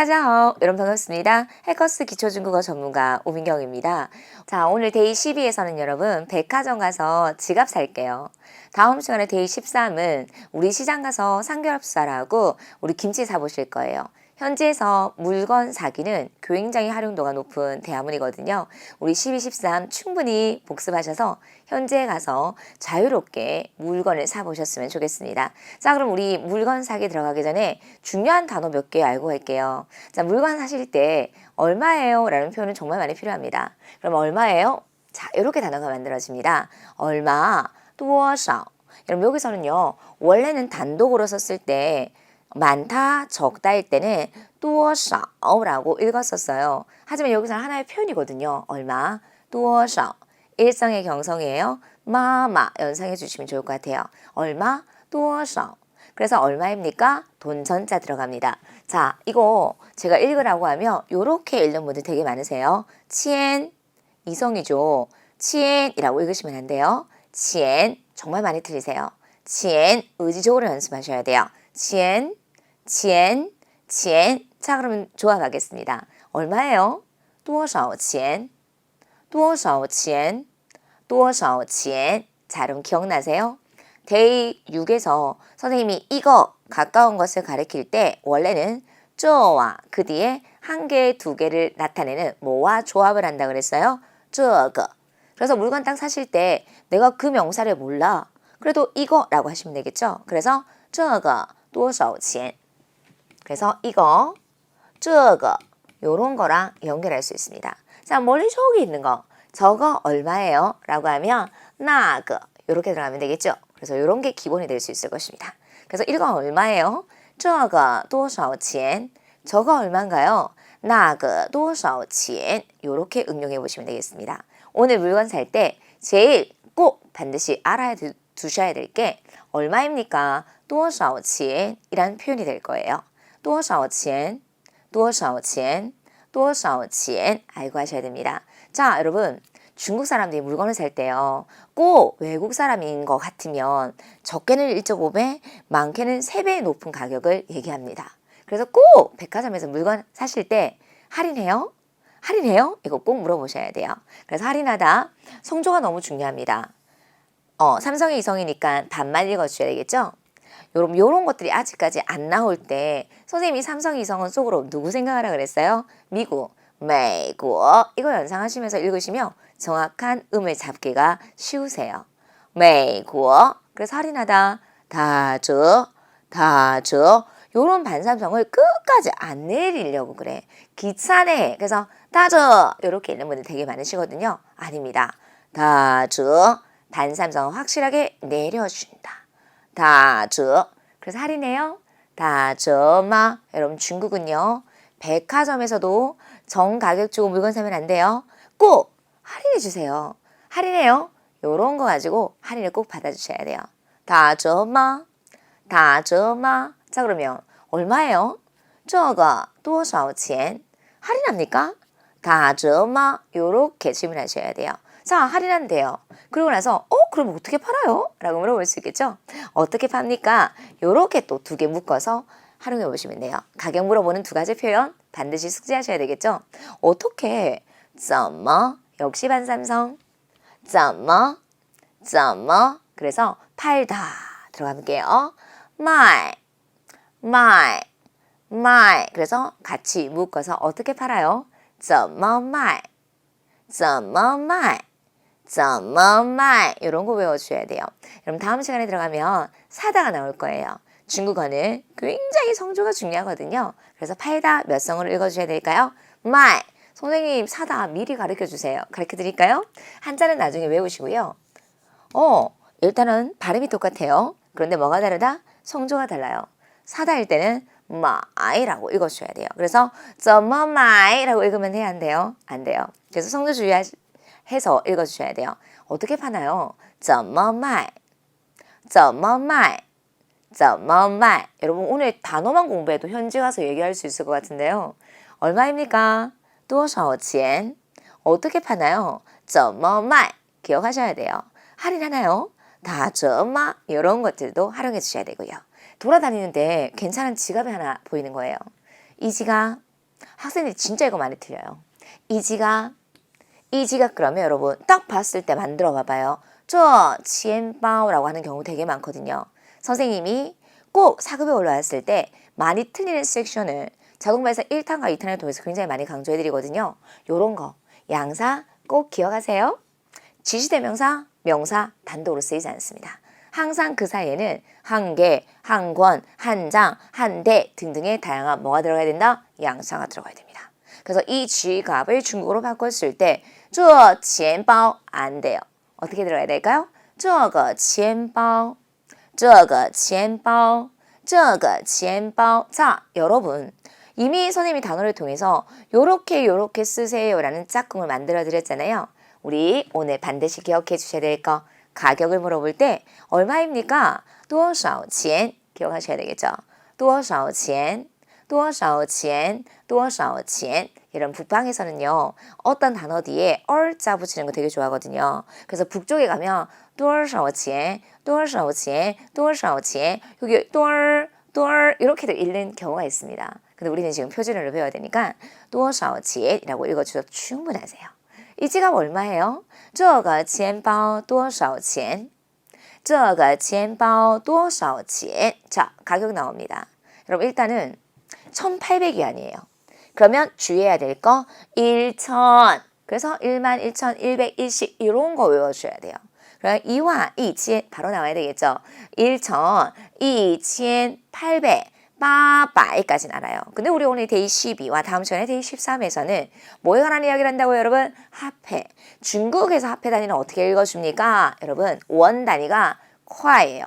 따자하 여러분 반갑습니다. 해커스 기초중국어 전문가 오민경입니다. 자 오늘 데이 12에서는 여러분 백화점 가서 지갑 살게요. 다음 시간에 데이 13은 우리 시장 가서 삼겹살하고 우리 김치 사보실 거예요. 현지에서 물건 사기는 굉장히 활용도가 높은 대화문이거든요. 우리 12, 13 충분히 복습하셔서 현지에 가서 자유롭게 물건을 사보셨으면 좋겠습니다. 자, 그럼 우리 물건 사기 들어가기 전에 중요한 단어 몇 개 알고 갈게요. 자, 물건 사실 때 얼마예요? 라는 표현은 정말 많이 필요합니다. 그럼 얼마예요? 자, 이렇게 단어가 만들어집니다. 얼마, 多少. 여러분 여기서는요. 원래는 단독으로 썼을 때 많다, 적다일 때는 또어라고 읽었었어요. 하지만 여기서는 하나의 표현이거든요. 얼마? 또어샤. 일상의 경성이에요. 마마 연상해 주시면 좋을 것 같아요. 얼마? 또어샤. 그래서 얼마입니까? 돈 전자 들어갑니다. 자, 이거 제가 읽으라고 하면 요렇게 읽는 분들 되게 많으세요. 치엔 이성이죠. 치엔이라고 읽으시면 안 돼요. 치엔 정말 많이 틀리세요. 치엔 의지적으로 연습하셔야 돼요. 치엔 치엔, 치엔. 자, 그러면 조합하겠습니다. 얼마예요? 多少钱?多少钱?多少钱? 자, 그럼 기억나세요? 데이 6에서 선생님이 이거 가까운 것을 가리킬 때 원래는 저와 그 뒤에 한 개, 두 개를 나타내는 뭐와 조합을 한다 그랬어요? 这个. 그래서 물건 딱 사실 때 내가 그 명사를 몰라. 그래도 이거라고 하시면 되겠죠? 그래서 这个多少钱? 그래서 이거, 这个 요런 거랑 연결할 수 있습니다. 자, 멀리 저기 있는 거. 저거 얼마예요? 라고 하면 那个 이렇게 들어가면 되겠죠? 그래서 이런 게 기본이 될 수 있을 것입니다. 그래서 이거 얼마예요? 这个多少钱? 저거 얼마인가요? 那个多少钱? 이렇게 응용해 보시면 되겠습니다. 오늘 물건 살 때 제일 꼭 반드시 알아야 두- 두셔야 될 게 얼마입니까? 多少钱? 이란 표현이 될 거예요. 多少钱?多少钱?多少钱? 알고 하셔야 됩니다. 자, 여러분. 중국 사람들이 물건을 살 때요. 꼭 외국 사람인 것 같으면 적게는 1.5배, 많게는 3배 높은 가격을 얘기합니다. 그래서 꼭 백화점에서 물건 사실 때 할인해요? 할인해요? 이거 꼭 물어보셔야 돼요. 그래서 할인하다. 성조가 너무 중요합니다. 어, 삼성의 이성이니까 반만 읽어주셔야 되겠죠? 요런, 요런 것들이 아직까지 안 나올 때 선생님이 삼성 이성은 속으로 누구 생각하라 그랬어요? 미국, 미국 이거 연상하시면서 읽으시면 정확한 음을 잡기가 쉬우세요. 미국 그래서 할인하다, 다주, 다주 요런 반삼성을 끝까지 안 내리려고 그래. 귀찮해. 그래서 다주 요렇게 읽는 분들 되게 많으시거든요. 아닙니다. 다주 반삼성 확실하게 내려준다. 다주 그래서 할인해요. 다저마 여러분 중국은요 백화점에서도 정 가격 주고 물건 사면 안 돼요. 꼭 할인해 주세요. 할인해요. 요런 거 가지고 할인을 꼭 받아주셔야 돼요. 다저마 다저마 자 그러면 얼마예요? 这个多少钱? 할인합니까? 다저마 요렇게 질문하셔야 돼요. 자 할인한대요. 그러고 나서 어 그럼 어떻게 팔아요? 라고 물어볼 수 있겠죠? 어떻게 팝니까? 요렇게 또 두 개 묶어서 활용해 보시면 돼요. 가격 물어보는 두 가지 표현 반드시 숙지하셔야 되겠죠? 어떻게 怎么 역시 반삼성 怎么怎么 그래서 팔다 들어가볼게요. 卖 卖 卖 그래서 같이 묶어서 어떻게 팔아요? 怎么卖怎么卖 怎么卖이런 거 외워주셔야 돼요. 그럼 다음 시간에 들어가면 사다가 나올 거예요. 중국어는 굉장히 성조가 중요하거든요. 그래서 팔다 몇 성으로 읽어주셔야 될까요? 말 선생님 사다 미리 가르쳐 주세요. 가르쳐 드릴까요? 한자는 나중에 외우시고요. 어 일단은 발음이 똑같아요. 그런데 뭐가 다르다? 성조가 달라요. 사다일 때는 마이라고 읽어주셔야 돼요. 그래서 怎么买 라고 읽으면 해야 안 돼요. 안 돼요. 그래서 성조 주의 해서 읽어주셔야 돼요. 어떻게 파나요? 怎么卖怎么卖怎么卖 여러분 오늘 단어만 공부해도 현지 가서 얘기할 수 있을 것 같은데요. 얼마입니까? 多少钱? 어떻게 파나요? 怎么卖 기억하셔야 돼요. 할인하나요? 다저마 이런 것들도 활용해 주셔야 되고요. 돌아다니는데 괜찮은 지갑이 하나 보이는 거예요. 이 지갑 학생들이 진짜 이거 많이 틀려요. 이 지갑, 이 지갑 그러면 여러분 딱 봤을 때 만들어 봐봐요. 저 지엔바오라고 하는 경우 되게 많거든요. 선생님이 꼭 사급에 올라왔을 때 많이 틀리는 섹션을 자동반에서 1탄과 2탄을 통해서 굉장히 많이 강조해 드리거든요. 요런 거 양사 꼭 기억하세요. 지시대명사, 명사 단독으로 쓰이지 않습니다. 항상 그 사이에는 한 개, 한 권, 한 장, 한 대 등등의 다양한 뭐가 들어가야 된다? 양사가 들어가야 됩니다. 그래서 이 지갑을 중국어로 바꿨을 때, 这钱包 안 돼요. 어떻게 들어가야 될까요? 这个钱包,这个钱包,这个钱包. 자, 여러분. 이미 선생님이 단어를 통해서 요렇게 요렇게 쓰세요라는 짝꿍을 만들어 드렸잖아요. 우리 오늘 반드시 기억해 주셔야 될 거. 가격을 물어볼 때 얼마입니까? 多少钱? 기억하셔야 되겠죠. 多少钱?多少钱?多少钱? 이런 북방에서는요. 어떤 단어 뒤에 얼자 붙이는 거 되게 좋아하거든요. 그래서 북쪽에 가면 多少钱?多少钱?多少钱? 여기 多多이렇게도 읽는 경우가 있습니다. 근데 우리는 지금 표준어를 배워야 되니까 多少钱이라고 읽어주셔도 충분하세요. 이 지갑 얼마예요? 这个钱包多少钱?这个钱包多少钱? 자, 가격 나옵니다. 여러분 일단은 1,800위안이에요. 그러면 주의해야 될 거 1,000. 그래서 11,120 이런 거 외워주셔야 돼요. 그럼 2와 2천 바로 나와야 되겠죠. 1천, 2,800, 800까지는 알아요. 근데 우리 오늘 데이 12와 다음 시간에 데이 13에서는 뭐에 관한 이야기를 한다고 여러분? 화폐. 중국에서 화폐 단위는 어떻게 읽어줍니까? 여러분 원 단위가 콰예요.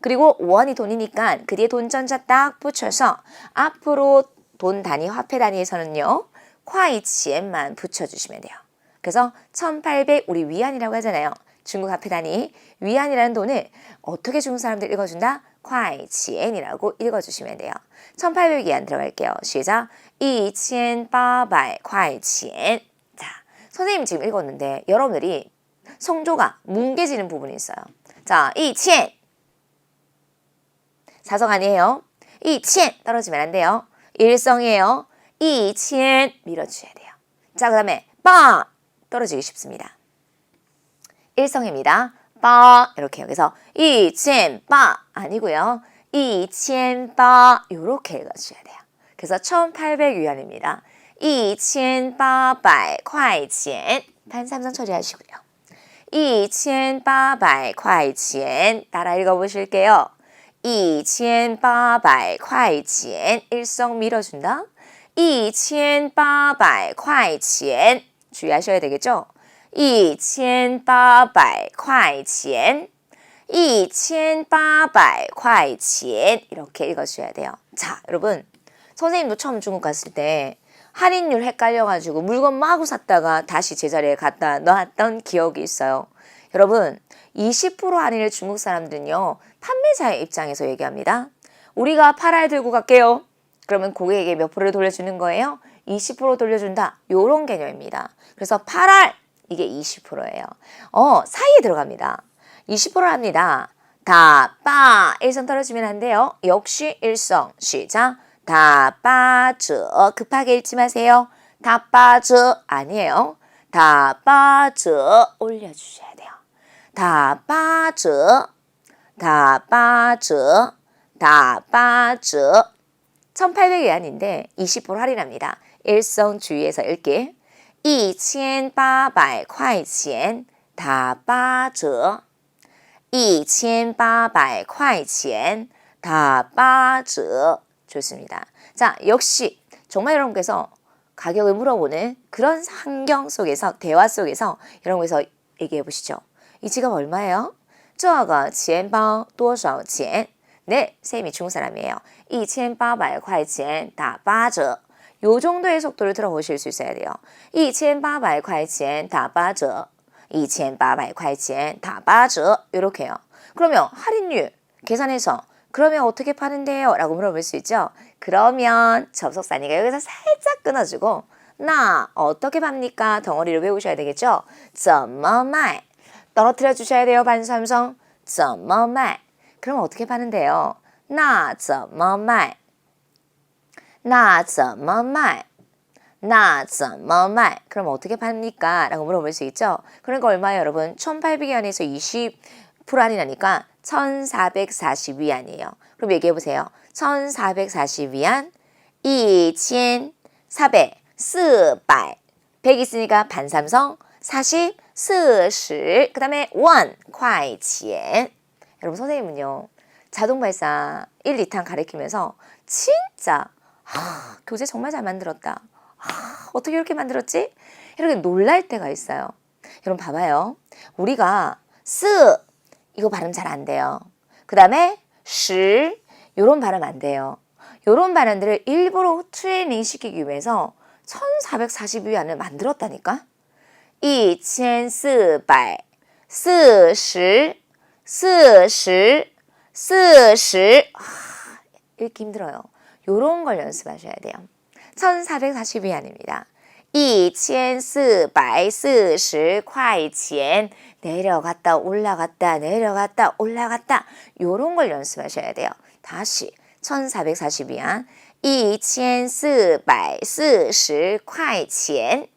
그리고 원이 돈이니까 그 뒤에 돈전자 딱 붙여서 앞으로 돈 단위 화폐 단위에서는요. 콰이치엔만 붙여주시면 돼요. 그래서 1800 우리 위안이라고 하잖아요. 중국 화폐 단위 위안이라는 돈을 어떻게 중국 사람들 읽어준다? 콰이치엔이라고 읽어주시면 돼요. 1800 위안 들어갈게요. 시작. 2800 콰이치엔. 자, 선생님이 지금 읽었는데 여러분들이 성조가 뭉개지는 부분이 있어요. 자, 2천 사성 아니에요. 2천 떨어지면 안 돼요. 일성이에요. 2천 밀어주셔야 돼요. 자, 그 다음에 빠 떨어지기 쉽습니다. 일성입니다. 빠 이렇게 여기서 2천 빠 아니고요. 2천 빠 이렇게 읽어주셔야 돼요. 그래서 1,800위안입니다. 2,800 块钱 반삼성 처리하시고요. 2,800块钱 따라 읽어보실게요. 2,800块钱 일성 밀어준다. 2,800块钱 주의하셔야 되겠죠? 2,800块钱 2,800块钱 이렇게 읽어주셔야 돼요. 자, 여러분 선생님도 처음 중국 갔을 때 할인율 헷갈려가지고 물건 마구 샀다가 다시 제자리에 갖다 놨던 기억이 있어요. 여러분 20% 할인을 중국 사람들은요 판매자의 입장에서 얘기합니다. 우리가 8알 들고 갈게요. 그러면 고객에게 몇 프로를 돌려주는 거예요? 20% 돌려준다. 요런 개념입니다. 그래서 8알 이게 20%예요. 어 사이에 들어갑니다. 20% 합니다. 다, 빠, 일성 떨어지면 안 돼요. 역시 일성. 시작. 다, 빠져. 급하게 읽지 마세요. 다 빠져. 아니에요. 다 빠져. 올려주셔야 돼요. 다 빠져. 다 빠져. 다 빠져. 1800위안인데 20% 할인합니다. 일성 주의해서 읽기. 2800块钱다 빠져. 2,800块钱다 빠져. 좋습니다. 자, 역시 정말 여러분께서 가격을 물어보는 그런 환경 속에서 대화 속에서 여러분께서 얘기해 보시죠. 이 지갑 얼마예요? 这个钱包多少钱? 네, 쌤이 중국 사람이에요. 2,800块钱打八折. 요 정도의 속도를 들어보실 수 있어야 돼요. 2,800块钱打八折. 2,800块钱打八折. 이렇게요. 그러면 할인율 계산해서 그러면 어떻게 파는데요? 라고 물어볼 수 있죠. 그러면 접속사니까 여기서 살짝 끊어주고 나 어떻게 팝니까? 덩어리를 외우셔야 되겠죠. 怎么卖? 떨어뜨려 주셔야 돼요. 반삼성. 怎么卖? 그럼 어떻게 파는데요? 那怎么卖?那怎么卖? 나怎么卖? 그럼 어떻게 팝니까? 라고 물어볼 수 있죠. 그러니까 얼마예요, 여러분? 1800위안에서 20% 할인하니까 1440위안이에요. 그럼 얘기해 보세요. 1440위안 2400 400 100 있으니까 반삼성 40 40 그다음에 원块钱 여러분 선생님은요. 자동 발사 1, 2탄 가르치면서 진짜 아, 교재 정말 잘 만들었다. 아, 어떻게 이렇게 만들었지? 이렇게 놀랄 때가 있어요. 여러분 봐봐요. 우리가 쓰 이거 발음 잘 안 돼요. 그 다음에 시 요런 발음 안 돼요. 요런 발음들을 일부러 트레이닝 시키기 위해서 1440위안을 만들었다니까? 2440 40 40 40 아, 읽기 힘들어요. 요런 걸 연습하셔야 돼요. 1440위안입니다. 2440块钱 내려갔다 올라갔다 내려갔다 올라갔다 요런 걸 연습하셔야 돼요. 다시 1440위안 2440块钱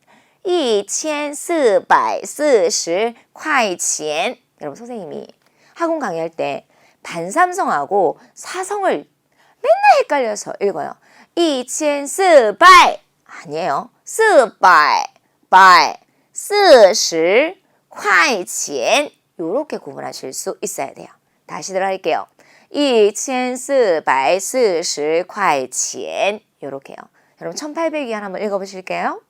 2440块钱 여러분 선생님이 학원 강의할 때 반삼성하고 사성을 맨날 헷갈려서 읽어요. 2400 아니에요. 400 百 40 块钱 요렇게 구분하실 수 있어야 돼요. 다시 들어갈게요. 2440块钱 요렇게요. 여러분 1800위안 한번 읽어보실게요.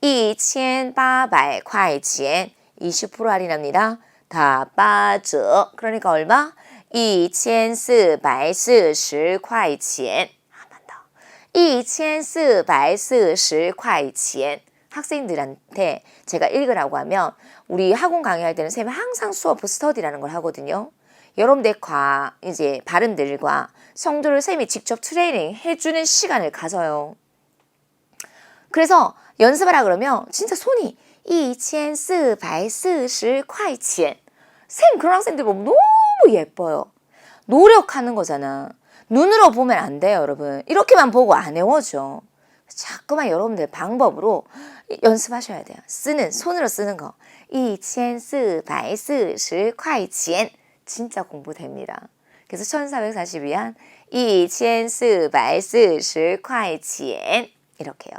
2800块钱 20% 할인합니다. 다 빠져. 그러니까 얼마? 2440块钱 한번 더. 2440块钱 학생들한테 제가 읽으라고 하면 우리 학원 강의할 때는 쌤이 항상 수업 스터디라는 걸 하거든요. 여러분들 과 이제 발음들과 성조를 쌤이 직접 트레이닝 해주는 시간을 가져요. 그래서 연습하라 그러면 진짜 손이 2440块钱 쌤 그런 학생들 보면 너무 예뻐요. 노력하는 거잖아. 눈으로 보면 안 돼요, 여러분. 이렇게만 보고 안 외워져. 자꾸만 여러분들 방법으로 연습하셔야 돼요. 쓰는 손으로 쓰는 거. 2440块钱 진짜 공부됩니다. 그래서 1440위안 2440块钱 이렇게요.